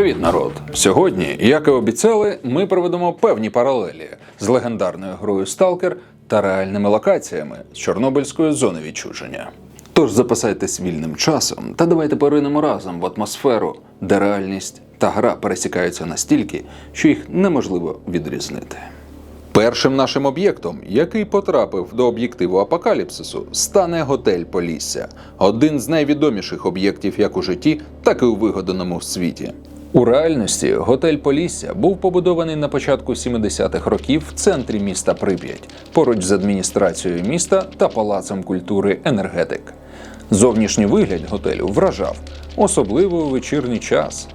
Привіт, народ! Сьогодні, як і обіцяли, ми проведемо певні паралелі з легендарною грою Сталкер та реальними локаціями з Чорнобильської зони відчуження. Тож запасайтесь вільним часом та давайте поринемо разом в атмосферу, де реальність та гра пересікаються настільки, що їх неможливо відрізнити. Першим нашим об'єктом, який потрапив до об'єктиву апокаліпсису, стане готель Полісся, один з найвідоміших об'єктів як у житті, так і у вигаданому світі. У реальності готель Полісся був побудований на початку 70-х років в центрі міста Прип'ять, поруч з адміністрацією міста та палацем культури Енергетик. Зовнішній вигляд готелю вражав, особливо у вечірній час.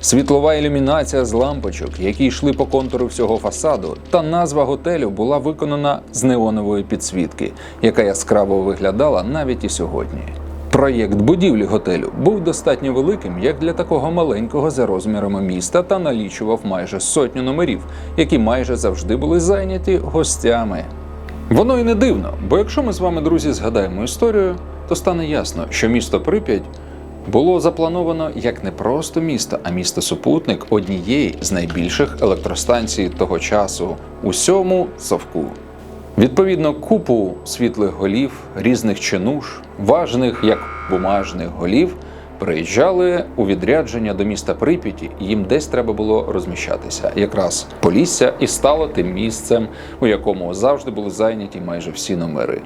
Світлова ілюмінація з лампочок, які йшли по контуру всього фасаду, та назва готелю була виконана з неонової підсвітки, яка яскраво виглядала навіть і сьогодні. Проєкт будівлі готелю був достатньо великим як для такого маленького за розмірами міста та налічував майже сотню номерів, які майже завжди були зайняті гостями. Воно і не дивно, бо якщо ми з вами, друзі, згадаємо історію, то стане ясно, що місто Прип'ять було заплановано як не просто місто, а місто-супутник однієї з найбільших електростанцій того часу у сьому совку. Відповідно, купу світлих голів, різних чинуш, важних як бумажних голів, приїжджали у відрядження до міста Прип'яті, їм десь треба було розміщатися. Якраз Полісся і стало тим місцем, у якому завжди були зайняті майже всі номери.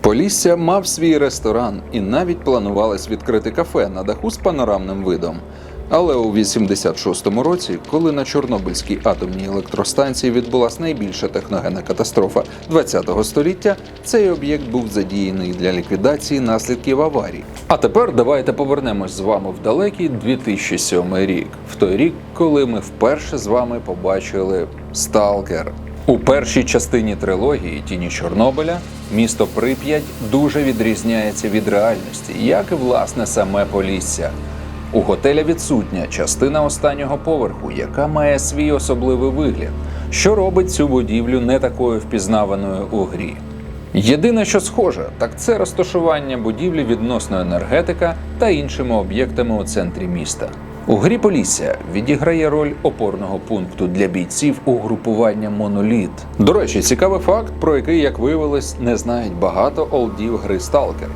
Полісся мав свій ресторан і навіть планувалось відкрити кафе на даху з панорамним видом. Але у 86-му році, коли на Чорнобильській атомній електростанції відбулася найбільша техногенна катастрофа ХХ століття, цей об'єкт був задіяний для ліквідації наслідків аварії. А тепер давайте повернемось з вами в далекий 2007 рік, в той рік, коли ми вперше з вами побачили Сталкер. У першій частині трилогії Тіні Чорнобиля місто Прип'ять дуже відрізняється від реальності, як і власне саме Полісся. У готеля відсутня частина останнього поверху, яка має свій особливий вигляд, що робить цю будівлю не такою впізнаваною у грі. Єдине, що схоже, так це розташування будівлі відносно енергетика та іншими об'єктами у центрі міста. У грі Полісся відіграє роль опорного пункту для бійців угрупування Моноліт. До речі, цікавий факт, про який, як виявилось, не знають багато олдів гри Сталкер.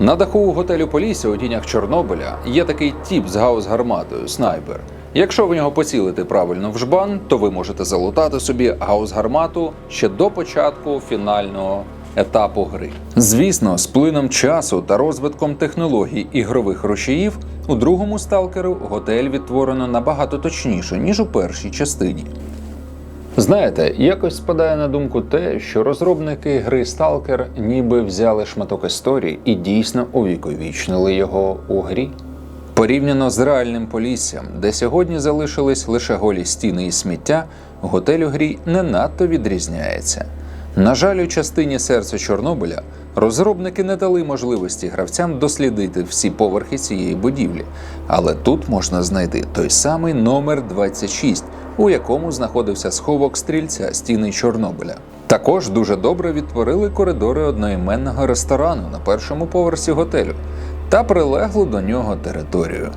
На даху готелю Полісся у тінях Чорнобиля є такий тіп з гаус-гарматою снайпер. Якщо в нього поцілити правильно в жбан, то ви можете залутати собі гаус-гармату ще до початку фінального етапу гри. Звісно, з плином часу та розвитком технологій ігрових рушіїв у другому сталкеру готель відтворено набагато точніше, ніж у першій частині. Знаєте, якось спадає на думку те, що розробники гри Stalker ніби взяли шматок історії і дійсно увіковічнили його у грі. Порівняно з реальним поліссям, де сьогодні залишились лише голі стіни і сміття, готель у грі не надто відрізняється. На жаль, у частині серця Чорнобиля розробники не дали можливості гравцям дослідити всі поверхи цієї будівлі, але тут можна знайти той самий номер 26, у якому знаходився сховок стрільця стіни Чорнобиля. Також дуже добре відтворили коридори одноіменного ресторану на першому поверсі готелю та прилеглу до нього територію.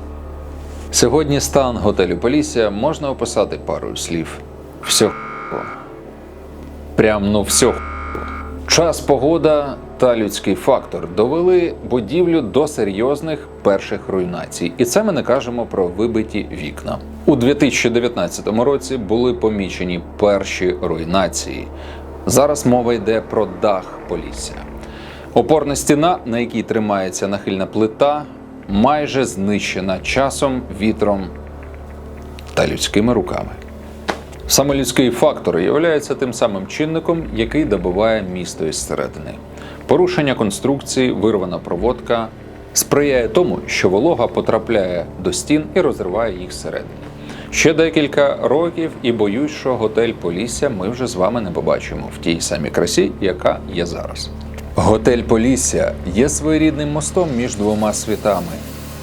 Сьогодні стан готелю Полісся можна описати парою слів. Все. Прям ну все. Час, погода та людський фактор довели будівлю до серйозних перших руйнацій, і це ми не кажемо про вибиті вікна. У 2019 році були помічені перші руйнації. Зараз мова йде про дах Полісся. Опорна стіна, на якій тримається нахильна плита, майже знищена часом, вітром та людськими руками. Саме людський фактор є тим самим чинником, який добиває місто із середини. Порушення конструкції, вирвана проводка сприяє тому, що волога потрапляє до стін і розриває їх зсередини. Ще декілька років і боюсь, що готель Полісся ми вже з вами не побачимо в тій самій красі, яка є зараз. Готель Полісся є своєрідним мостом між двома світами: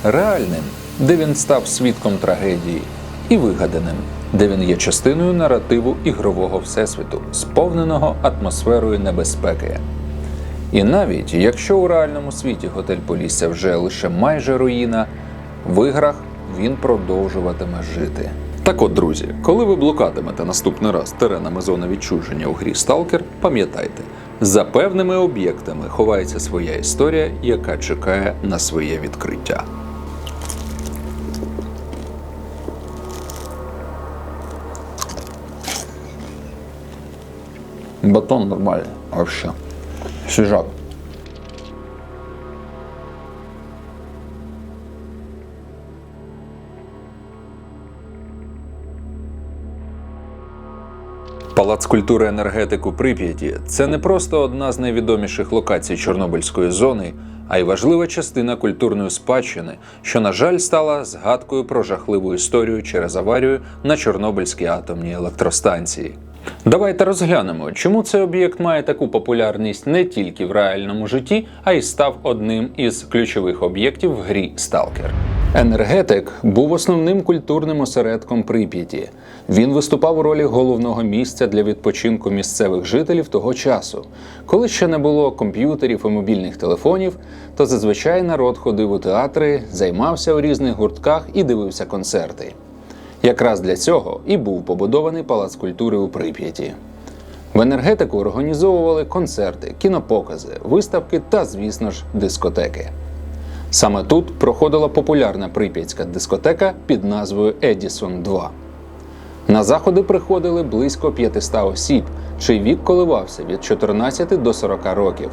реальним, де він став свідком трагедії, і вигаданим, де він є частиною наративу ігрового всесвіту, сповненого атмосферою небезпеки. І навіть якщо у реальному світі готель Полісся вже лише майже руїна, в іграх він продовжуватиме жити. Так от, друзі, коли ви блукатимете наступний раз теренами зони відчуження у грі Сталкер, пам'ятайте, за певними об'єктами ховається своя історія, яка чекає на своє відкриття. Батон нормальный вообще. Свежак. Палац культури енергетику Прип'яті це не просто одна з найвідоміших локацій Чорнобильської зони, а й важлива частина культурної спадщини, що, на жаль, стала згадкою про жахливу історію через аварію на Чорнобильській атомній електростанції. Давайте розглянемо, чому цей об'єкт має таку популярність не тільки в реальному житті, а й став одним із ключових об'єктів в грі Сталкер. Енергетик був основним культурним осередком Прип'яті. Він виступав у ролі головного місця для відпочинку місцевих жителів того часу. Коли ще не було комп'ютерів і мобільних телефонів, то зазвичай народ ходив у театри, займався у різних гуртках і дивився концерти. Якраз для цього і був побудований палац культури у Прип'яті. В енергетику організовували концерти, кінопокази, виставки та, звісно ж, дискотеки. Саме тут проходила популярна прип'ятська дискотека під назвою Едісон 2. На заходи приходили близько 500 осіб, чий вік коливався від 14 до 40 років.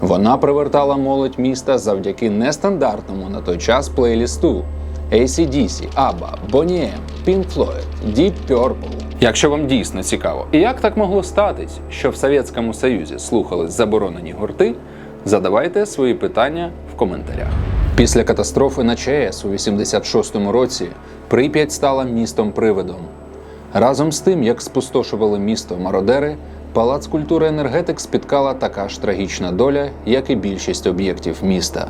Вона привертала молодь міста завдяки нестандартному на той час плейлісту ACDC, ABBA, Bonnie M, Pink Floyd, Deep Purple. Якщо вам дійсно цікаво, і як так могло статись, що в Совєтському Союзі слухались заборонені гурти, задавайте свої питання в коментарях. Після катастрофи на ЧАЕС у 86-му році Прип'ять стала містом привидом. Разом з тим, як спустошували місто мародери, палац культури енергетик спіткала така ж трагічна доля, як і більшість об'єктів міста.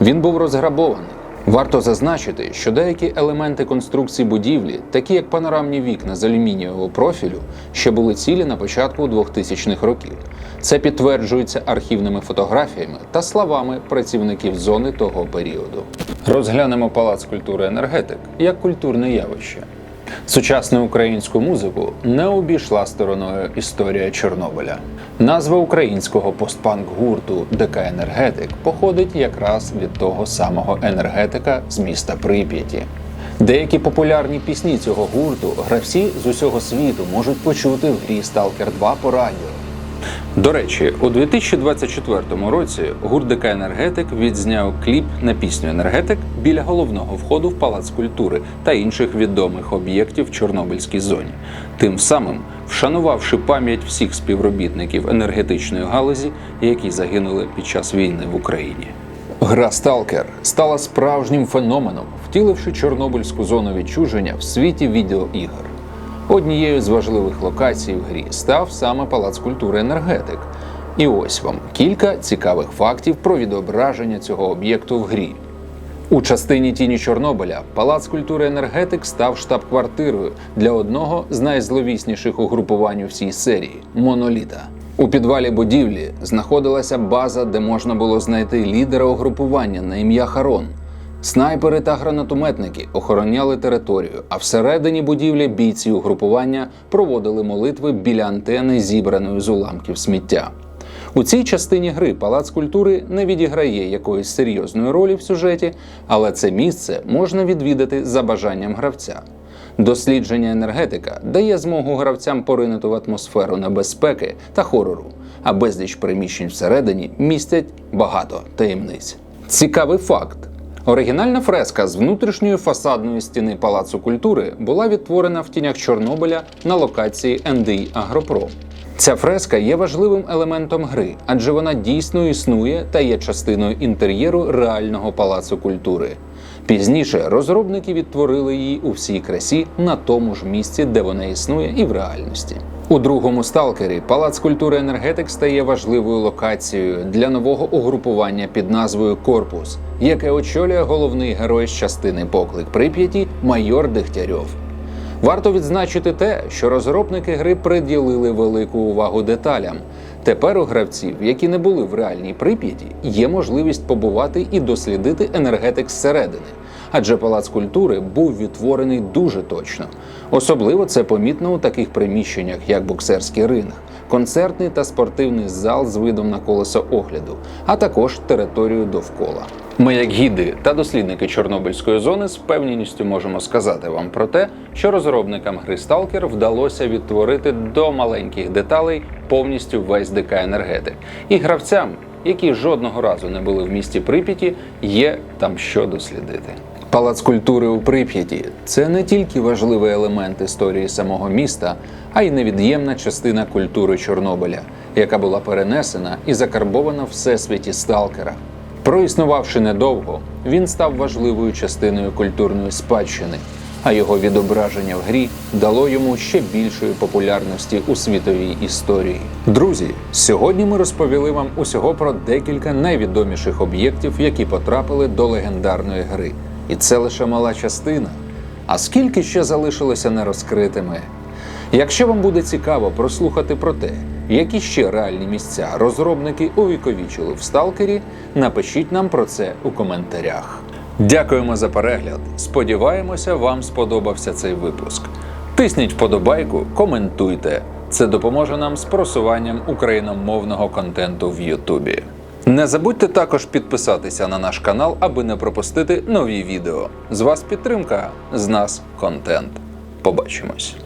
Він був розграбований. Варто зазначити, що деякі елементи конструкції будівлі, такі як панорамні вікна з алюмінієвого профілю, ще були цілі на початку 2000-х років. Це підтверджується архівними фотографіями та словами працівників зони того періоду. Розглянемо палац культури енергетик як культурне явище. Сучасну українську музику не обійшла стороною історія Чорнобиля. Назва українського постпанк гурту ДК Енергетик походить якраз від того самого енергетика з міста Прип'яті. Деякі популярні пісні цього гурту гравці з усього світу можуть почути в грі Сталкер 2 по радіо. До речі, у 2024 році гурт ДК Енергетик відзняв кліп на пісню Енергетик біля головного входу в Палац культури та інших відомих об'єктів в Чорнобильській зоні, тим самим вшанувавши пам'ять всіх співробітників енергетичної галузі, які загинули під час війни в Україні. Гра Сталкер стала справжнім феноменом, втіливши Чорнобильську зону відчуження в світі відеоігр. Однією з важливих локацій в грі став саме Палац культури енергетик. І ось вам кілька цікавих фактів про відображення цього об'єкту в грі. У частині тіні Чорнобиля Палац культури енергетик став штаб-квартирою для одного з найзловісніших угрупувань у всій серії моноліта. У підвалі будівлі знаходилася база, де можна було знайти лідера угрупування на ім'я Харон. Снайпери та гранатометники охороняли територію, а всередині будівлі бійці угрупування проводили молитви біля антени, зібраної з уламків сміття. У цій частині гри Палац культури не відіграє якоїсь серйозної ролі в сюжеті, але це місце можна відвідати за бажанням гравця. Дослідження енергетика дає змогу гравцям поринути в атмосферу небезпеки та хорору, а безліч приміщень всередині містять багато таємниць. Цікавий факт. Оригінальна фреска з внутрішньої фасадної стіни Палацу культури була відтворена в тінях Чорнобиля на локації НДІ Агропро. Ця фреска є важливим елементом гри, адже вона дійсно існує та є частиною інтер'єру реального палацу культури. Пізніше розробники відтворили її у всій красі на тому ж місці, де вона існує, і в реальності. У другому сталкері Палац культури енергетик стає важливою локацією для нового угрупування під назвою Корпус, яке очолює головний герой з частини Поклик Прип'яті майор Дегтярьов. Варто відзначити те, що розробники гри приділили велику увагу деталям. Тепер у гравців, які не були в реальній Прип'яті, є можливість побувати і дослідити енергетик зсередини. адже палац культури був відтворений дуже точно. Особливо це помітно у таких приміщеннях, як боксерський ринг, концертний та спортивний зал з видом на колесо огляду, а також територію довкола. Ми, як гіди та дослідники Чорнобильської зони, з впевненістю можемо сказати вам про те, що розробникам гри Stalker вдалося відтворити до маленьких деталей повністю весь ДК енергетик. І гравцям, які жодного разу не були в місті Прип'яті, є там що дослідити. Палац культури у Прип'яті це не тільки важливий елемент історії самого міста, а й невід'ємна частина культури Чорнобиля, яка була перенесена і закарбована всесвіті сталкера. Проіснувавши недовго, він став важливою частиною культурної спадщини, а його відображення в грі дало йому ще більшої популярності у світовій історії. Друзі, сьогодні ми розповіли вам усього про декілька найвідоміших об'єктів, які потрапили до легендарної гри. І це лише мала частина. А скільки ще залишилося нерозкритими? Якщо вам буде цікаво прослухати про те, які ще реальні місця розробники увіковічили в сталкері, напишіть нам про це у коментарях. Дякуємо за перегляд. Сподіваємося, вам сподобався цей випуск. Тисніть вподобайку, коментуйте. Це допоможе нам з просуванням україномовного контенту в Ютубі. Не забудьте також підписатися на наш канал, аби не пропустити нові відео. З вас підтримка, з нас контент. Побачимось.